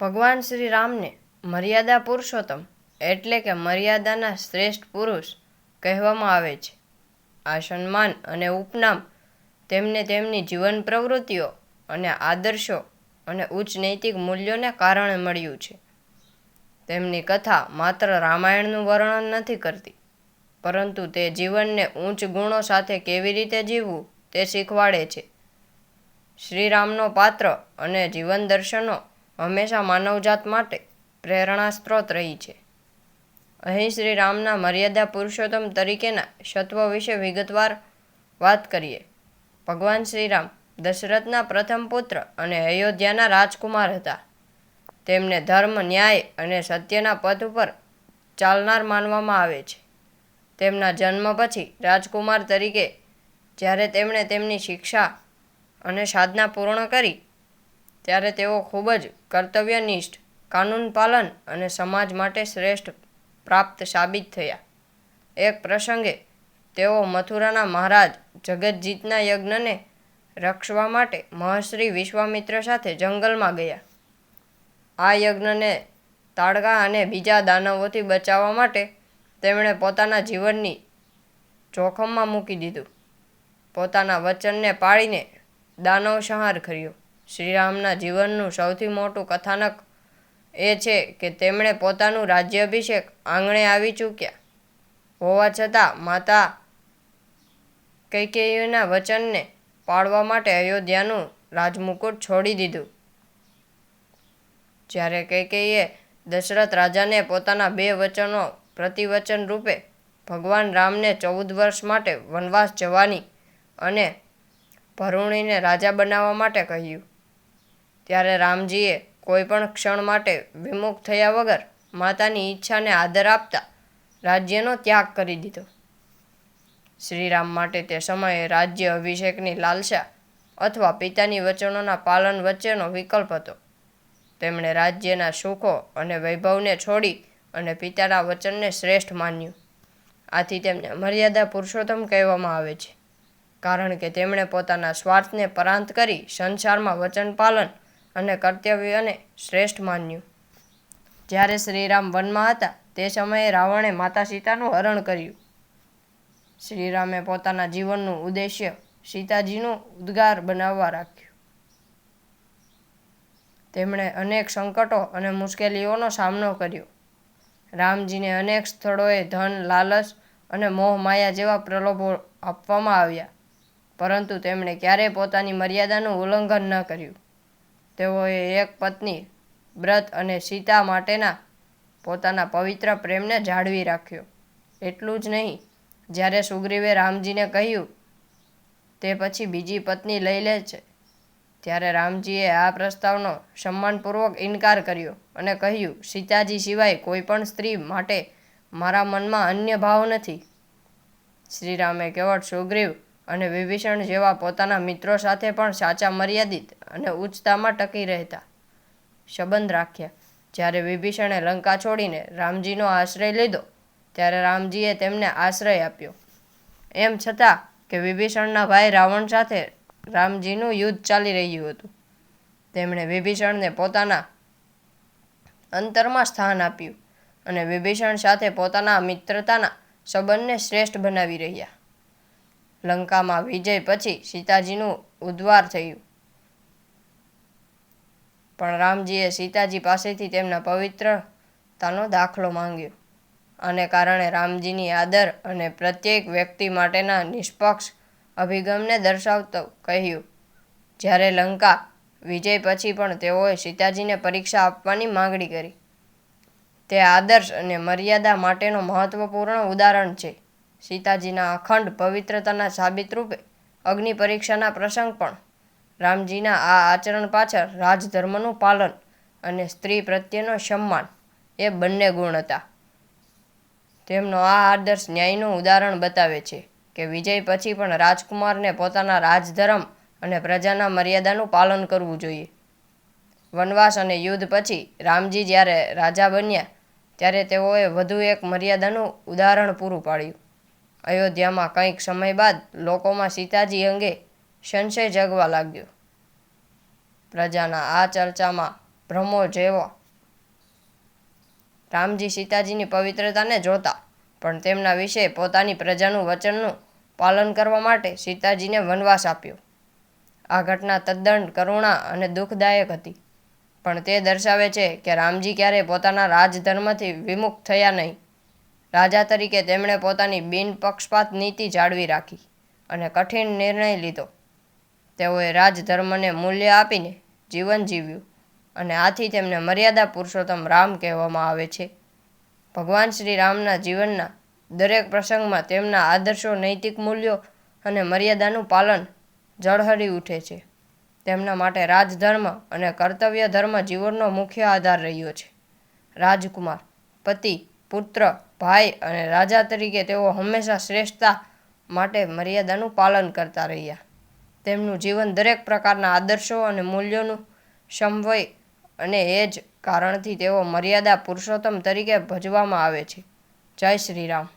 ભગવાન શ્રી રામને મર્યાદા પુરુષોત્તમ એટલે કે મર્યાદાના શ્રેષ્ઠ પુરુષ કહેવામાં આવે છે. આ સન્માન અને ઉપનામ તેમને તેમની જીવન પ્રવૃત્તિઓ અને આદર્શો અને ઉચ્ચ નૈતિક મૂલ્યોને કારણે મળ્યું છે. તેમની કથા માત્ર રામાયણનું વર્ણન નથી કરતી, પરંતુ તે જીવનને ઉચ્ચ ગુણો સાથે કેવી રીતે જીવવું તે શીખવાડે છે. શ્રીરામનો પાત્ર અને જીવન દર્શનો હંમેશા માનવજાત માટે પ્રેરણા સ્ત્રોત રહી છે. અહીં શ્રી રામના મર્યાદા પુરુષોત્તમ તરીકેના સત્વ વિશે વિગતવાર વાત કરીએ. ભગવાન શ્રીરામ દશરથના પ્રથમ પુત્ર અને અયોધ્યાના રાજકુમાર હતા. તેમને ધર્મ, ન્યાય અને સત્યના પથ ઉપર ચાલનાર માનવામાં આવે છે. તેમના જન્મ પછી રાજકુમાર તરીકે જ્યારે તેમણે તેમની શિક્ષા અને સાધના પૂર્ણ કરી ત્યારે તેઓ ખૂબ જ કર્તવ્યનિષ્ઠ, કાનૂન પાલન અને સમાજ માટે શ્રેષ્ઠ પ્રાપ્ત સાબિત થયા. એક પ્રસંગે, તેઓ મથુરાના મહારાજ જગતજીતના યજ્ઞને રક્ષવા માટે મહર્ષિ વિશ્વામિત્ર સાથે જંગલમાં ગયા. આ યજ્ઞને તાડકા અને બીજા દાનવોથી બચાવવા માટે તેમણે પોતાના જીવનની જોખમમાં મૂકી દીધું. પોતાના વચનને પાળીને દાનવ સંહાર કર્યો. શ્રીરામના જીવનનું સૌથી મોટું કથાનક એ છે કે તેમણે પોતાનું રાજ્યાભિષેક આંગણે આવી ચૂક્યા. હોવા છતાં માતા કૈકેયીના વચનને પાળવા માટે અયોધ્યાનું રાજમુકુટ છોડી દીધું. જ્યારે કૈકેયીએ દશરથ રાજાને પોતાના બે વચનો પ્રતિવચન રૂપે ભગવાન રામને ચૌદ વર્ષ માટે વનવાસ જવાની અને ભરૂણીને રાજા બનાવવા માટે કહ્યું. ત્યારે રામજીએ કોઈ પણ ક્ષણ માટે વિમુખ થયા વગર માતાની ઈચ્છાને આદર આપતા રાજ્યનો ત્યાગ કરી દીધો. શ્રીરામ માટે તે સમયે રાજ્ય અભિષેકની લાલસા અથવા પિતાની વચનોના પાલન વચ્ચેનો વિકલ્પ હતો. તેમણે રાજ્યના સુખો અને વૈભવને છોડી અને પિતાના વચનને શ્રેષ્ઠ માન્યું. આથી તેમને મર્યાદા પુરુષોત્તમ કહેવામાં આવે છે. કારણ કે તેમણે પોતાના સ્વાર્થને પરાંત કરી સંસારમાં વચન પાલન અને કર્તવ્યને શ્રેષ્ઠ માન્યું. જ્યારે શ્રીરામ વનમાં હતા, તે સમયે રાવણે માતા સીતાનું હરણ કર્યું. શ્રીરામે પોતાના જીવનનું ઉદ્દેશ્ય સીતાજીનું ઉદ્ગાર બનાવવા રાખ્યું. તેમણે અનેક સંકટો અને મુશ્કેલીઓનો સામનો કર્યો. રામજીને અનેક સ્થળોએ ધન, લાલચ અને મોહ માયા જેવા પ્રલોભો આપવામાં આવ્યા, પરંતુ તેમણે ક્યારેય પોતાની મર્યાદાનું ઉલ્લંઘન ન કર્યું. તેઓએ એક પત્ની વ્રત અને સીતા માટેના પોતાના પવિત્ર પ્રેમને જાળવી રાખ્યો. એટલું જ નહીં, જ્યારે સુગ્રીવે રામજીને કહ્યું, તે પછી બીજી પત્ની લઈ લે છે. ત્યારે રામજીએ આ પ્રસ્તાવનો સન્માનપૂર્વક ઇનકાર કર્યો અને કહ્યું, સીતાજી સિવાય કોઈ પણ સ્ત્રી માટે મારા મનમાં અન્ય ભાવ નથી. શ્રીરામે કેવળ સુગ્રીવ અને વિભીષણ જેવા પોતાના મિત્રો સાથે પણ સાચા મર્યાદિત અને ઉચ્ચતામાં ટકી રહેતા. સંબંધ રાખ્યા. જ્યારે વિભીષણે લંકા છોડીને રામજીનો આશ્રય લીધો, ત્યારે રામજીએ તેમને આશ્રય આપ્યો. એમ છતાં કે વિભીષણના ભાઈ રાવણ સાથે રામજીનું યુદ્ધ ચાલી રહ્યું હતું. તેમણે વિભીષણને પોતાના અંતરમાં સ્થાન આપ્યું અને વિભીષણ સાથે પોતાના મિત્રતાના સંબંધને શ્રેષ્ઠ બનાવી રહ્યા. લંકામાં વિજય પછી સીતાજીનું ઉદ્વાર થયું. પણ રામજીએ સીતાજી પાસેથી તેમના પવિત્રતાનો દાખલો માંગ્યો. આને કારણે રામજીની આદર અને પ્રત્યેક વ્યક્તિ માટેના નિષ્પક્ષ અભિગમને દર્શાવતો કહ્યું. જ્યારે લંકા વિજય પછી પણ તેઓએ સીતાજીને પરીક્ષા આપવાની માંગણી કરી. તે આદર્શ અને મર્યાદા માટેનો મહત્વપૂર્ણ ઉદાહરણ છે. સીતાજીના અખંડ પવિત્રતાના સાબિત રૂપે અગ્નિ પરીક્ષાના પ્રસંગ પણ રામજીના આ આચરણ પાછળ રાજધર્મનું પાલન અને સ્ત્રી પ્રત્યેનો સન્માન એ બંને ગુણ હતા. તેમનો આ આદર્શ ન્યાયનું ઉદાહરણ બતાવે છે કે વિજય પછી પણ રાજકુમારને પોતાના રાજધર્મ અને પ્રજાના મર્યાદાનું પાલન કરવું જોઈએ. વનવાસ અને યુદ્ધ પછી રામજી જ્યારે રાજા બન્યા, ત્યારે તેઓએ વધુ એક મર્યાદાનું ઉદાહરણ પૂરું પાડ્યું. અયોધ્યામાં કંઈક સમય બાદ લોકોમાં સીતાજી અંગે સંશય જગવા લાગ્યો. પ્રજાના આ ચર્ચામાં ભ્રમો જેવો. રામજી સીતાજીની પવિત્રતાને જોતા, પણ તેમના વિશે પોતાની પ્રજાનું વચનનું પાલન કરવા માટે સીતાજીને વનવાસ આપ્યો. આ ઘટના તદ્દન કરુણા અને દુઃખદાયક હતી, પણ તે દર્શાવે છે કે રામજી ક્યારેય પોતાના રાજધર્મથી વિમુખ થયા નહીં. રાજા તરીકે તેમણે પોતાની બિનપક્ષપાત નીતિ જાળવી રાખી અને કઠિન નિર્ણય લીધો. તેઓએ રાજધર્મને મૂલ્ય આપીને જીવન જીવ્યું અને આથી તેમને મર્યાદા પુરુષોત્તમ રામ કહેવામાં આવે છે. ભગવાન શ્રી રામના જીવનના દરેક પ્રસંગમાં તેમના આદર્શો, નૈતિક મૂલ્યો અને મર્યાદાનું પાલન જળહળી ઉઠે છે. તેમના માટે રાજધર્મ અને કર્તવ્ય ધર્મ જીવનનો મુખ્ય આધાર રહ્યો છે. રાજકુમાર, પતિ, પુત્ર, ભાઈ અને રાજા તરીકે તેઓ હંમેશા શ્રેષ્ઠતા માટે મર્યાદાનું પાલન કરતા રહ્યા. તેમનું જીવન દરેક પ્રકારના આદર્શો અને મૂલ્યોનું સમવય અને એ જ કારણથી તેઓ મર્યાદા પુરુષોત્તમ તરીકે ભજવામાં આવે છે. જય શ્રી રામ.